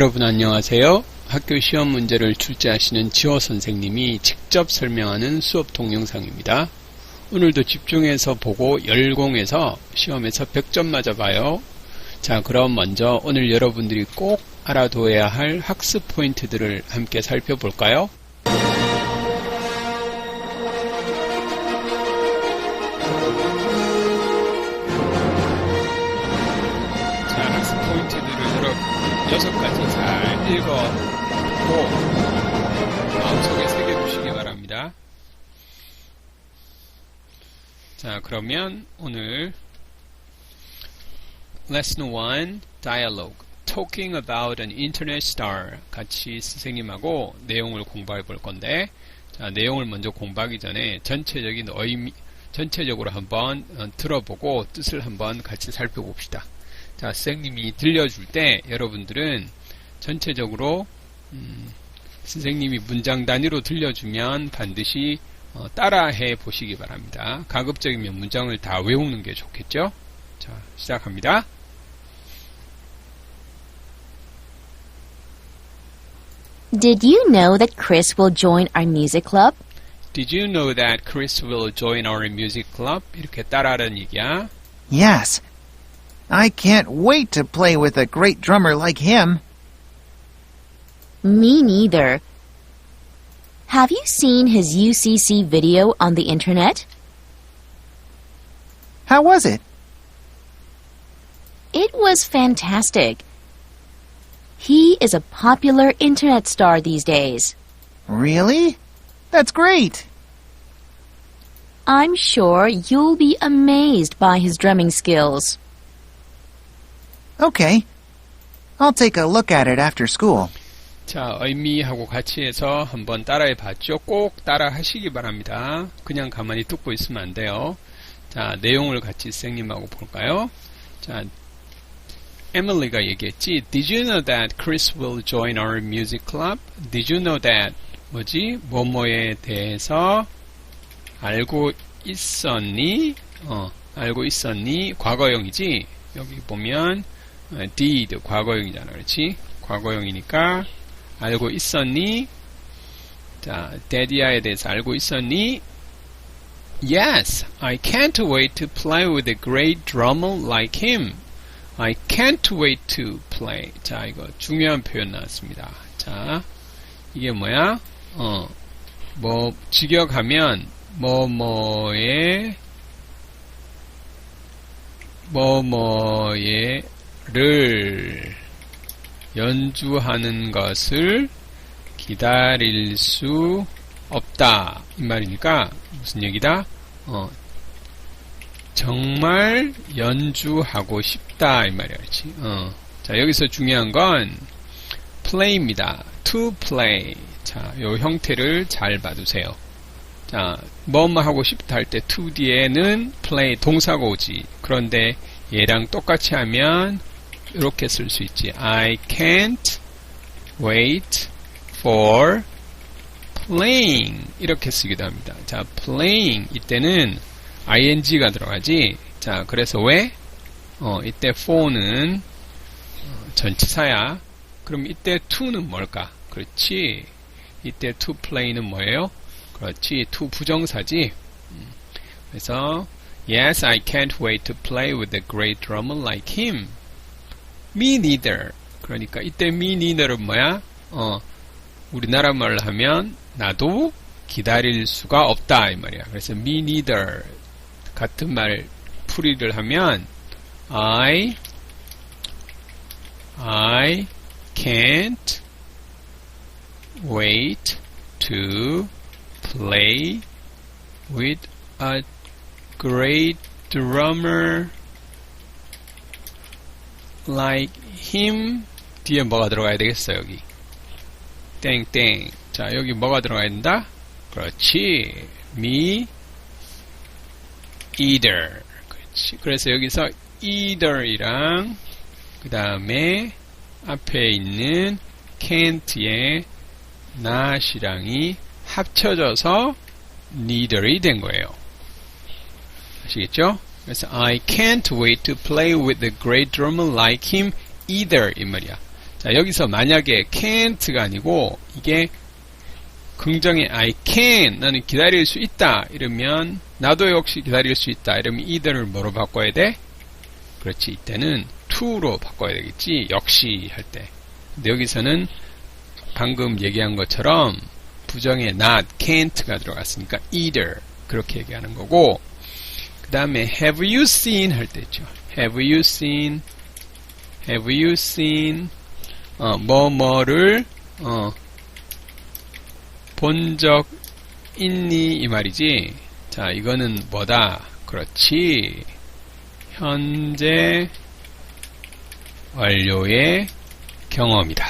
여러분 안녕하세요. 학교 시험 문제를 출제하시는 지호 선생님이 직접 설명하는 수업 동영상입니다. 오늘도 집중해서 보고 열공해서 시험에서 100점 맞아봐요. 자, 그럼 먼저 오늘 여러분들이 꼭 알아둬야 할 학습 포인트들을 함께 살펴볼까요? 1번 고 마음속에 새겨두시기 바랍니다. 자, 그러면 오늘 Lesson 1 Dialogue Talking about an Internet Star 같이 선생님하고 내용을 공부해 볼 건데 자, 내용을 먼저 공부하기 전에 전체적인 의미 전체적으로 한번 어, 들어보고 뜻을 한번 같이 살펴봅시다. 자, 선생님이 들려줄 때 여러분들은 전체적으로 음, 선생님이 문장 단위로 들려주면 반드시 어, 따라해 보시기 바랍니다. 가급적이면 문장을 다 외우는 게 좋겠죠? 자, 시작합니다. Did you know that Chris will join our music club? Did you know that Chris will join our music club? 이렇게 따라하는 얘기야. Yes. I can't wait to play with a great drummer like him. Me neither. Have you seen his UCC video on the internet? How was it? It was fantastic. He is a popular internet star these days. Really? That's great. I'm sure you'll be amazed by his drumming skills. Okay. I'll take a look at it after school. 자, 의미하고 같이 해서 한번 따라해 봤죠? 꼭 따라 하시기 바랍니다. 그냥 가만히 듣고 있으면 안 돼요. 자, 내용을 같이 선생님하고 볼까요? 자, 에밀리가 얘기했지. Did you know that Chris will join our music club? Did you know that? 뭐지? 뭐뭐에 대해서 알고 있었니? 어, 알고 있었니? 과거형이지? 여기 보면 어, did 과거형이잖아. 그렇지? 과거형이니까 알고 있었니? 자, 데디아에 대해서 알고 있었니? Yes, I can't wait to play with a great drummer like him. I can't wait to play. 자, 이거 중요한 표현 나왔습니다. 자, 이게 뭐야? 어, 뭐, 직역하면, 뭐, 뭐에, 뭐, 뭐에, 를, 연주하는 것을 기다릴 수 없다. 이 말이니까, 무슨 얘기다? 어, 정말 연주하고 싶다. 이 말이야. 그렇지? 어. 자, 여기서 중요한 건, play입니다. to play. 자, 요 형태를 잘 봐두세요. 자, 뭐뭐 하고 싶다 할 때 to 뒤에는 play 동사가 오지. 그런데 얘랑 똑같이 하면 이렇게 쓸 수 있지. I can't wait for playing 이렇게 쓰기도 합니다. 자, playing 이때는 ing가 들어가지. 자, 그래서 왜? 어, 이때 for는 어, 전치사야. 그럼 이때 to는 뭘까? 그렇지. 이때 to play는 뭐예요? 그렇지. to 부정사지. 음, 그래서 Yes, I can't wait to play with a great drummer like him. Me neither. 그러니까 이때 me neither은 뭐야? 어, 우리나라 말로 하면 나도 기다릴 수가 없다 이 말이야. 그래서 me neither 같은 말 풀이를 하면 I I can't wait to play with a great drummer like him. 뒤에 뭐가 들어가야 되겠어 여기? 땡땡. 자 여기 뭐가 들어가야 된다? 그렇지. me either. 그렇지. 그래서 여기서 either이랑 그 다음에 앞에 있는 can't의 not이랑이 합쳐져서 neither이 된 거예요. 아시겠죠? 그래서 I can't wait to play with a great drummer like him either 이 말이야. 자, 여기서 만약에 can't가 아니고 이게 긍정의 I can 나는 기다릴 수 있다 이러면 나도 역시 기다릴 수 있다 이러면 이들을 뭐로 바꿔야 돼? 그렇지 이때는 to로 바꿔야 되겠지 역시 할 때. 근데 여기서는 방금 얘기한 것처럼 부정에 not, can't가 들어갔으니까 either 그렇게 얘기하는 거고 그 다음에 have you seen 할 때 있죠. have you seen have you seen 어, 뭐 뭐를 어, 본적 있니 이 말이지. 자, 이거는 뭐다? 그렇지. 현재 완료의 경험이다.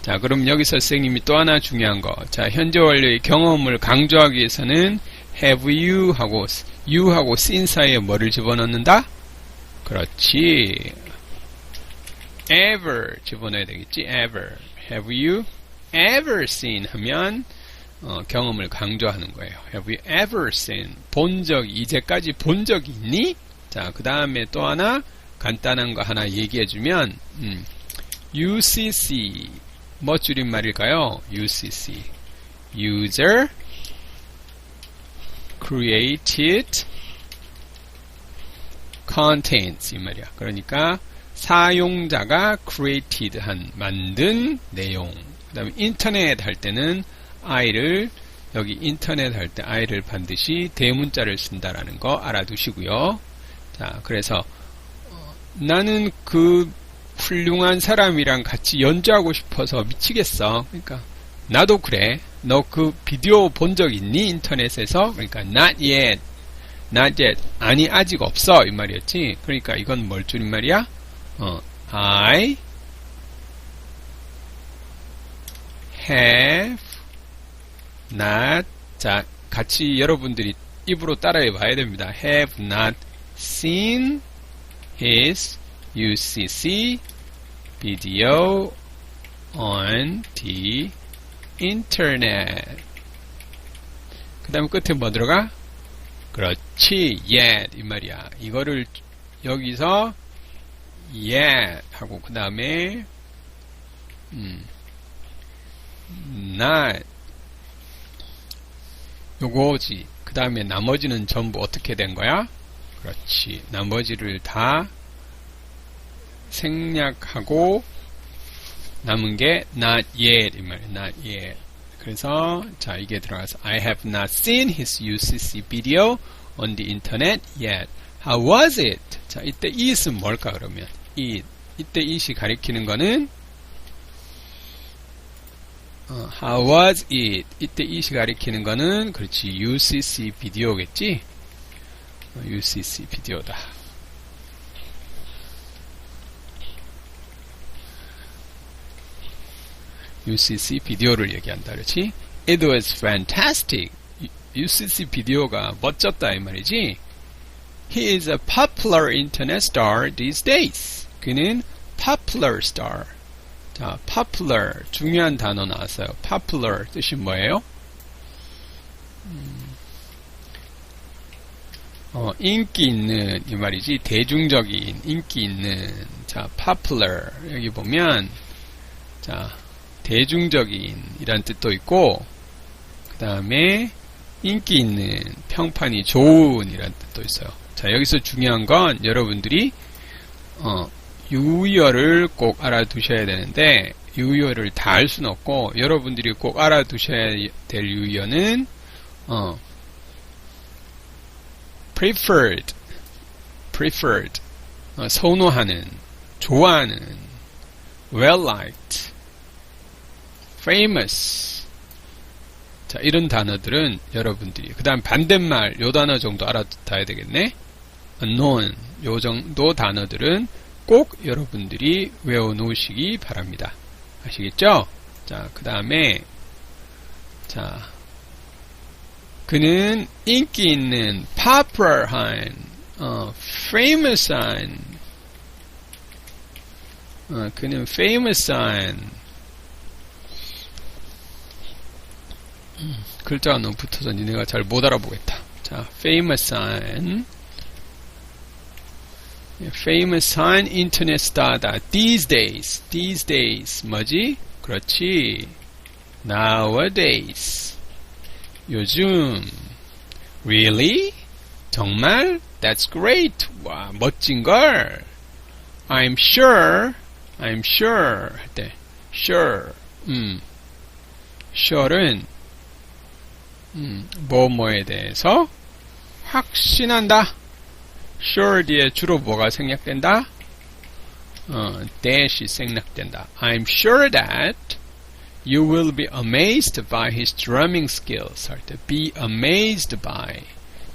자, 그럼 여기서 선생님이 또 하나 중요한 거. 자, 현재 완료의 경험을 강조하기 위해서는 have you 하고 you 하고 seen 사이에 뭐를 집어넣는다? 그렇지. ever 집어넣어야 되겠지. ever. have you ever seen 하면 어, 경험을 강조하는 거예요. Have you ever seen? 본 적, 이제까지 본 적이 있니? 자, 그 다음에 또 하나 간단한 거 하나 얘기해 주면 음, UCC 뭐 줄임말일까요? UCC User Created Contents 이 말이야. 그러니까 사용자가 created 한 만든 내용. 그 다음에 인터넷 할 때는 i를 여기 인터넷 할 때 i를 반드시 대문자를 쓴다라는 거 알아두시고요. 자, 그래서 어, 나는 그 훌륭한 사람이랑 같이 연주하고 싶어서 미치겠어. 그러니까 나도 그래. 너 그 비디오 본 적 있니? 인터넷에서? 그러니까 not yet. not yet. 아니 아직 없어 이 말이었지. 그러니까 이건 뭘 줄임말이야? 어, I have not 자 같이 여러분들이 입으로 따라해 봐야 됩니다. have not seen his UCC video on the internet. 그 다음 끝에 뭐 들어가? 그렇지, yet 이 말이야. 이거를 여기서 yet 하고 그 다음에 음, not 요거지. 그 다음에 나머지는 전부 어떻게 된 거야? 그렇지. 나머지를 다 생략하고 남은 게 not yet 이 말이야. not yet. 그래서 자 이게 들어가서 I have not seen his UCC video on the internet yet. How was it? 자 이때 it은 뭘까 그러면 it 이때 it이 가리키는 거는 어, how was it? 이때 it이 가리키는 거는 그렇지 UCC 비디오겠지? 어, UCC 비디오다. UCC 비디오를 얘기한다, 그렇지? It was fantastic. UCC 비디오가 멋졌다 이 말이지. He is a popular internet star these days. 그는 popular star. 자, popular 중요한 단어 나왔어요. popular 뜻이 뭐예요? 음, 어, 인기 있는 이 말이지 대중적인 인기 있는 자 popular 여기 보면 자 대중적인 이란 뜻도 있고 그 다음에 인기 있는 평판이 좋은 이란 뜻도 있어요. 자 여기서 중요한 건 여러분들이 어, 유의어를 꼭 알아두셔야 되는데 유의어를 다 알 수는 없고 여러분들이 꼭 알아두셔야 될 유의어는 어, preferred, preferred 어, 선호하는, 좋아하는, well liked, famous 자 이런 단어들은 여러분들이 그 다음 반대말 요 단어 정도 알아둬야 되겠네 unknown 요 정도 단어들은 꼭 여러분들이 외워놓으시기 바랍니다. 아시겠죠? 자, 그 다음에, 자, 그는 인기 있는, popular한, 어, famous한, 어, 그는 famous한, 글자가 너무 붙어서 니네가 잘 못 알아보겠다. 자, famous한, famous 한 internet star다. these days, these days. 뭐지? 그렇지. nowadays. 요즘. really? 정말? that's great. 와, 멋진 걸. I'm sure, I'm sure. 할 때, sure. 음. sure은, 음, 뭐, 뭐에 대해서 확신한다. sure 뒤에 주로 뭐가 생략된다? 어, that이 생략된다. I'm sure that you will be amazed by his drumming skills. 할 때, be amazed by.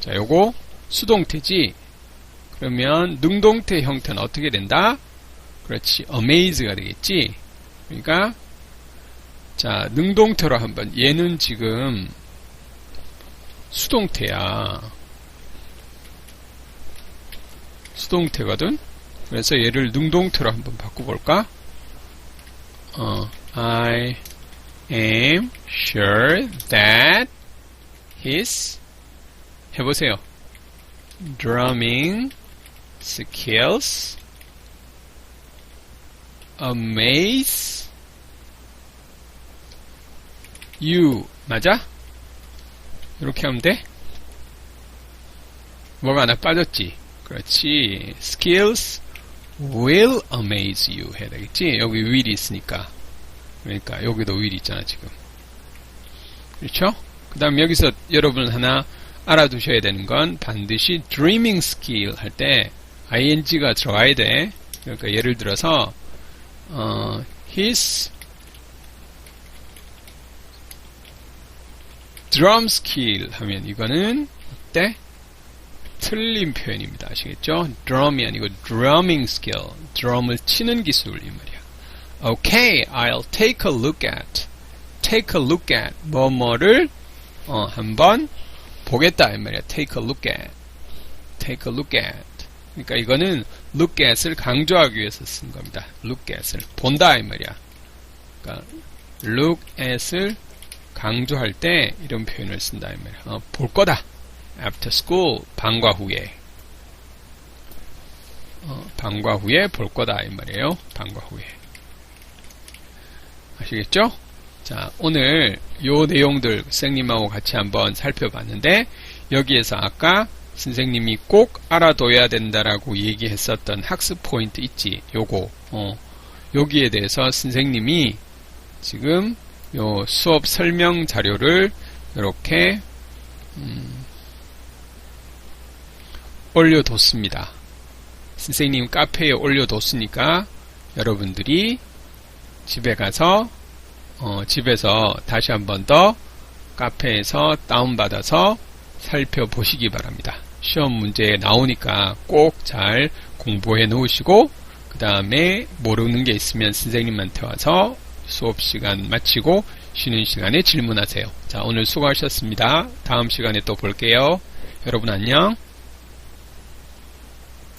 자, 요거 수동태지. 그러면 능동태 형태는 어떻게 된다? 그렇지, amaze가 되겠지. 그러니까 자, 능동태로 한번 얘는 지금 수동태야. 수동태거든. 그래서 얘를 능동태로 한번 바꿔볼까? 어, I am sure that his 해보세요. drumming skills amaze you 맞아? 이렇게 하면 돼? 뭐가 하나 빠졌지? 그렇지. skills will amaze you 해야 되겠지? 여기 will이 있으니까. 그러니까 여기도 will 있잖아 지금. 그렇죠? 그 다음 여기서 여러분 하나 알아두셔야 되는 건 반드시 dreaming skill 할 때 ing가 들어가야 돼. 그러니까 예를 들어서 어, his drum skill 하면 이거는 어때? 틀린 표현입니다. 아시겠죠? drum이 아니고 drumming skill. drum을 치는 기술 이 말이야. Okay, I'll take a look at. take a look at 뭐 뭐를 어, 한번 보겠다 이 말이야. take a look at. take a look at. 그러니까 이거는 look at을 강조하기 위해서 쓴 겁니다. look at을 본다 이 말이야. 그러니까 look at을 강조할 때 이런 표현을 쓴다 이 말이야. 어, 볼 거다. after school 방과 후에 어, 방과 후에 볼 거다 이 말이에요. 방과 후에 아시겠죠? 자 오늘 요 내용들 선생님하고 같이 한번 살펴봤는데 여기에서 아까 선생님이 꼭 알아둬야 된다라고 얘기했었던 학습 포인트 있지 요거 어, 여기에 대해서 선생님이 지금 요 수업 설명 자료를 이렇게 음, 올려뒀습니다. 선생님 카페에 올려뒀으니까 여러분들이 집에 가서 어, 집에서 다시 한 번 더 카페에서 다운받아서 살펴보시기 바랍니다. 시험 문제에 나오니까 꼭 잘 공부해 놓으시고 그 다음에 모르는 게 있으면 선생님한테 와서 수업 시간 마치고 쉬는 시간에 질문하세요. 자, 오늘 수고하셨습니다. 다음 시간에 또 볼게요. 여러분 안녕.